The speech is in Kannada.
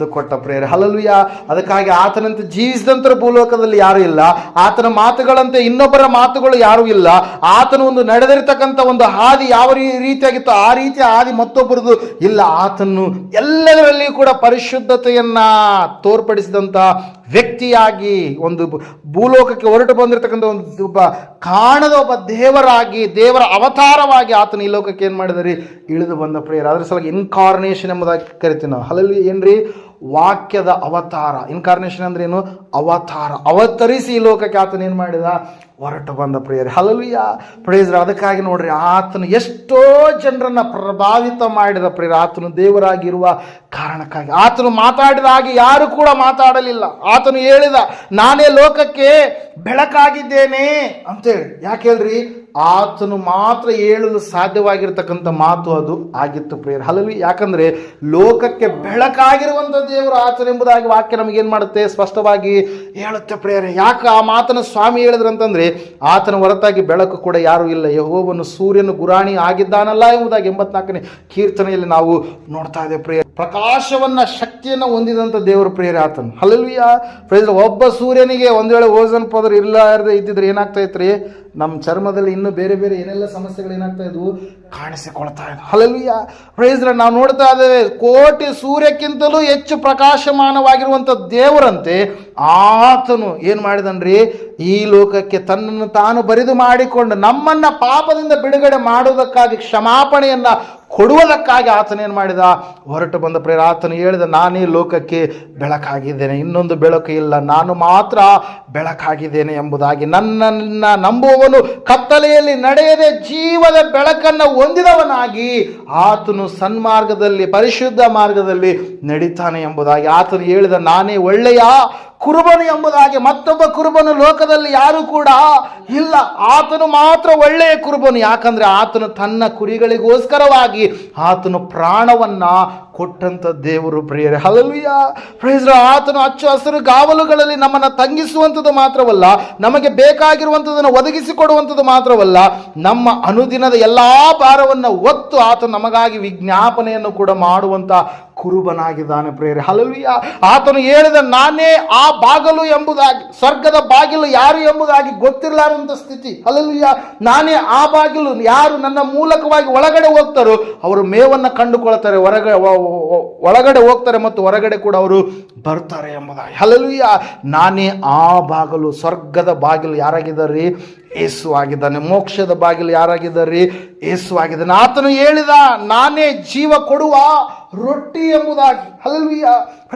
ಕೊಟ್ಟ ಪ್ರೇರೆ ಹಲಲುಯ ಅದಕ್ಕಾಗಿ ಆತನಂತೆ ಜೀವಿಸಿದಂತರ ಭೂಲೋಕದಲ್ಲಿ ಯಾರು ಇಲ್ಲ. ಆತನ ಮಾತುಗಳಂತೆ ಇನ್ನೊಬ್ಬರ ಮಾತುಗಳು ಯಾರು ಇಲ್ಲ. ಆತನ ಒಂದು ನಡೆದಿರ್ತಕ್ಕಂಥ ಒಂದು ಹಾದಿ ಯಾವ ರೀತಿಯಾಗಿತ್ತು ಆ ರೀತಿಯ ಹಾದಿ ಮತ್ತೊಬ್ಬರದು ಇಲ್ಲ. ಆತನು ಎಲ್ಲದರಲ್ಲಿಯೂ ಕೂಡ ಪರಿಶುದ್ಧತೆಯನ್ನ ತೋರ್ಪಡಿಸಿದಂಥ ವ್ಯಕ್ತಿಯಾಗಿ ಒಂದು ಭೂಲೋಕಕ್ಕೆ ಹೊರಟು ಬಂದಿರತಕ್ಕಂಥ ಒಂದು ಕಾಣದ ಒಬ್ಬ ದೇವರಾಗಿ, ದೇವರ ಅವತಾರವಾಗಿ ಆತನ ಈ ಲೋಕಕ್ಕೆ ಏನು ಮಾಡಿದರಿ ಇಳಿದು ಬಂದ ಪ್ರೇಯರ್. ಅದರ ಸಲುವಾಗಿ ಇನ್ಕಾರ್ನೇಷನ್ ಎಂಬುದಾಗಿ ಕರಿತೀವಿ ನಾವು. ಹಲಲ್ಲಿ ಏನ್ರಿ? ವಾಕ್ಯದ ಅವತಾರ. ಇನ್ಕಾರ್ನೇಷನ್ ಅಂದ್ರೆ ಏನು? ಅವತಾರ. ಅವತರಿಸಿ ಈ ಲೋಕಕ್ಕೆ ಆತನ ಏನು ಮಾಡಿದ? ಹೊರಟು ಬಂದ ಪ್ರೇಯರ್. ಹಲಲುಯ್ಯ ಪ್ರೇಯರ್ ಅದಕ್ಕಾಗಿ ನೋಡ್ರಿ, ಆತನು ಎಷ್ಟೋ ಜನರನ್ನ ಪ್ರಭಾವಿತ ಮಾಡಿದ ಪ್ರೇಯರ್. ಆತನು ದೇವರಾಗಿರುವ ಕಾರಣಕ್ಕಾಗಿ. ಆತನು ಮಾತಾಡಿದ ಹಾಗೆ ಯಾರು ಕೂಡ ಮಾತಾಡಲಿಲ್ಲ. ಆತನು ಹೇಳಿದ, ನಾನೇ ಲೋಕಕ್ಕೆ ಬೆಳಕಾಗಿದ್ದೇನೆ ಅಂತೇಳಿ. ಯಾಕೆ ಹೇಳ್ರಿ? ಆತನು ಮಾತ್ರ ಹೇಳಲು ಸಾಧ್ಯವಾಗಿರ್ತಕ್ಕಂಥ ಮಾತು ಅದು ಆಗಿತ್ತು ಪ್ರೇಯರ್. ಹಲವಿ ಯಾಕಂದ್ರೆ ಲೋಕಕ್ಕೆ ಬೆಳಕಾಗಿರುವಂಥ ದೇವರು ಆತನೆಂಬುದಾಗಿ ವಾಕ್ಯ ನಮಗೇನು ಮಾಡುತ್ತೆ? ಸ್ಪಷ್ಟವಾಗಿ ಹೇಳುತ್ತೆ ಪ್ರೇಯರ್. ಯಾಕೆ ಆ ಮಾತನ್ನು ಸ್ವಾಮಿ ಹೇಳಿದ್ರಂತಂದರೆ ಆತನ ಹೊರತಾಗಿ ಬೆಳಕು ಕೂಡ ಯಾರೂ ಇಲ್ಲ. ಯಹೋವನು ಸೂರ್ಯನು ಗುರಾಣಿ ಆಗಿದ್ದಾನಲ್ಲ ಎಂಬುದಾಗಿ ಎಂಬತ್ನಾಲ್ಕನೇ ಕೀರ್ತನೆಯಲ್ಲಿ ನಾವು ನೋಡ್ತಾ ಇದ್ದೇವೆ ಪ್ರೇಯರ್. ಪ್ರಕಾಶವನ್ನ ಶಕ್ತಿಯನ್ನು ಹೊಂದಿದಂಥ ದೇವರು ಪ್ರೇರೆ ಆತನು. ಹಲಲ್ವಿಯ ಪ್ರೇಯರ್ ಒಬ್ಬ ಸೂರ್ಯನಿಗೆ ಒಂದು ವೇಳೆ ಓಝೋನ್ ಇಲ್ಲ ಇರದೆ ಇದ್ದಿದ್ರೆ ಏನಾಗ್ತಾ ರೀ ನಮ್ಮ ಚರ್ಮದಲ್ಲಿ ಇನ್ನೂ ಬೇರೆ ಬೇರೆ ಏನೆಲ್ಲ ಸಮಸ್ಯೆಗಳು ಏನಾಗ್ತಾ ಇದ್ವು? ಕಾಣಿಸಿಕೊಳ್ತಾ ಇದ್ವು ಹಲಲ್ವಿಯ ಪ್ರೇಜ್ರ ನಾವು ನೋಡ್ತಾ ಇದ್ದೇವೆ, ಕೋಟಿ ಸೂರ್ಯಕ್ಕಿಂತಲೂ ಹೆಚ್ಚು ಪ್ರಕಾಶಮಾನವಾಗಿರುವಂಥ ದೇವರಂತೆ ಆತನು ಏನು ಮಾಡಿದನ್ರಿ? ಈ ಲೋಕಕ್ಕೆ ತನ್ನನ್ನು ತಾನು ಬರಿದು ಮಾಡಿಕೊಂಡು ನಮ್ಮನ್ನು ಪಾಪದಿಂದ ಬಿಡುಗಡೆ ಮಾಡುವುದಕ್ಕಾಗಿ ಕ್ಷಮಾಪಣೆಯನ್ನ ಕೊಡುವುದಕ್ಕಾಗಿ ಆತನೇನು ಮಾಡಿದ? ಹೊರಟು ಬಂದ ಪ್ರೇರ ಆತನು ಹೇಳಿದ, ನಾನೇ ಲೋಕಕ್ಕೆ ಬೆಳಕಾಗಿದ್ದೇನೆ. ಇನ್ನೊಂದು ಬೆಳಕು ಇಲ್ಲ. ನಾನು ಮಾತ್ರ ಬೆಳಕಾಗಿದ್ದೇನೆ ಎಂಬುದಾಗಿ ನನ್ನನ್ನು ನಂಬುವವನು ಕತ್ತಲೆಯಲ್ಲಿ ನಡೆಯದೆ ಜೀವದ ಬೆಳಕನ್ನು ಹೊಂದಿದವನಾಗಿ ಆತನು ಸನ್ಮಾರ್ಗದಲ್ಲಿ, ಪರಿಶುದ್ಧ ಮಾರ್ಗದಲ್ಲಿ ನಡೀತಾನೆ ಎಂಬುದಾಗಿ ಆತನು ಹೇಳಿದ, ನಾನೇ ಒಳ್ಳೆಯ ಕುರುಬನು ಎಂಬುದಾಗಿ ಮತ್ತೊಬ್ಬ ಕುರುಬನು ಲೋಕದಲ್ಲಿ ಯಾರು ಕೂಡ ಇಲ್ಲ. ಆತನು ಮಾತ್ರ ಒಳ್ಳೆಯ ಕುರುಬನು. ಯಾಕಂದ್ರೆ ಆತನು ತನ್ನ ಕುರಿಗಳಿಗೋಸ್ಕರವಾಗಿ ಆತನು ಪ್ರಾಣವನ್ನ ಕೊಟ್ಟಂತ ದೇವರು ಪ್ರಿಯರೇ. ಹಲಲ್ವಿಯ ಪ್ರೇಸ್ರ ಆತನು ಅಚ್ಚ ಹಸಿರು ಗಾವಲುಗಳಲ್ಲಿ ನಮ್ಮನ್ನು ತಂಗಿಸುವಂಥದ್ದು ಮಾತ್ರವಲ್ಲ, ನಮಗೆ ಬೇಕಾಗಿರುವಂಥದ್ದನ್ನು ಒದಗಿಸಿಕೊಡುವಂಥದ್ದು ಮಾತ್ರವಲ್ಲ, ನಮ್ಮ ಅನುದಿನದ ಎಲ್ಲಾ ಭಾರವನ್ನು ಒತ್ತು ಆತ ನಮಗಾಗಿ ವಿಜ್ಞಾಪನೆಯನ್ನು ಕೂಡ ಮಾಡುವಂತ ಕುರುಬನಾಗಿದ್ದಾನೆ ಪ್ರೇರೆ ಹಲಲ್ವಿಯ ಆತನು ಹೇಳಿದ, ನಾನೇ ಆ ಬಾಗಲು ಎಂಬುದಾಗಿ, ಸ್ವರ್ಗದ ಬಾಗಿಲು ಯಾರು ಎಂಬುದಾಗಿ ಗೊತ್ತಿರಲಾರಂತ ಸ್ಥಿತಿ. ಹಲಲ್ವಿಯ ನಾನೇ ಆ ಬಾಗಿಲು ಯಾರು ನನ್ನ ಮೂಲಕವಾಗಿ ಒಳಗಡೆ ಹೋಗ್ತಾರೋ, ಅವರು ಮೇವನ್ನ ಕಂಡುಕೊಳ್ತಾರೆ ಹೊರಗಡೆ ಒಳಗಡೆ ಹೋಗ್ತಾರೆ ಮತ್ತು ಹೊರಗಡೆ ಕೂಡ ಅವರು ಬರ್ತಾರೆ ಎಂಬುದಾಗಿ. ಅಲ್ಲಲ್ಲಿ ನಾನೇ ಆ ಬಾಗಿಲು, ಸ್ವರ್ಗದ ಬಾಗಿಲು ಯಾರಾಗಿದ್ದಾರೆ? ಏಸು ಆಗಿದ್ದಾನೆ. ಮೋಕ್ಷದ ಬಾಗಿಲು ಯಾರಾಗಿದ್ದಾರೆ? ಏಸು ಆಗಿದ್ದಾನೆ. ಆತನು ಹೇಳಿದ, ನಾನೇ ಜೀವ ಕೊಡುವ ರೊಟ್ಟಿ ಎಂಬುದಾಗಿ. ಹಲಲುಯ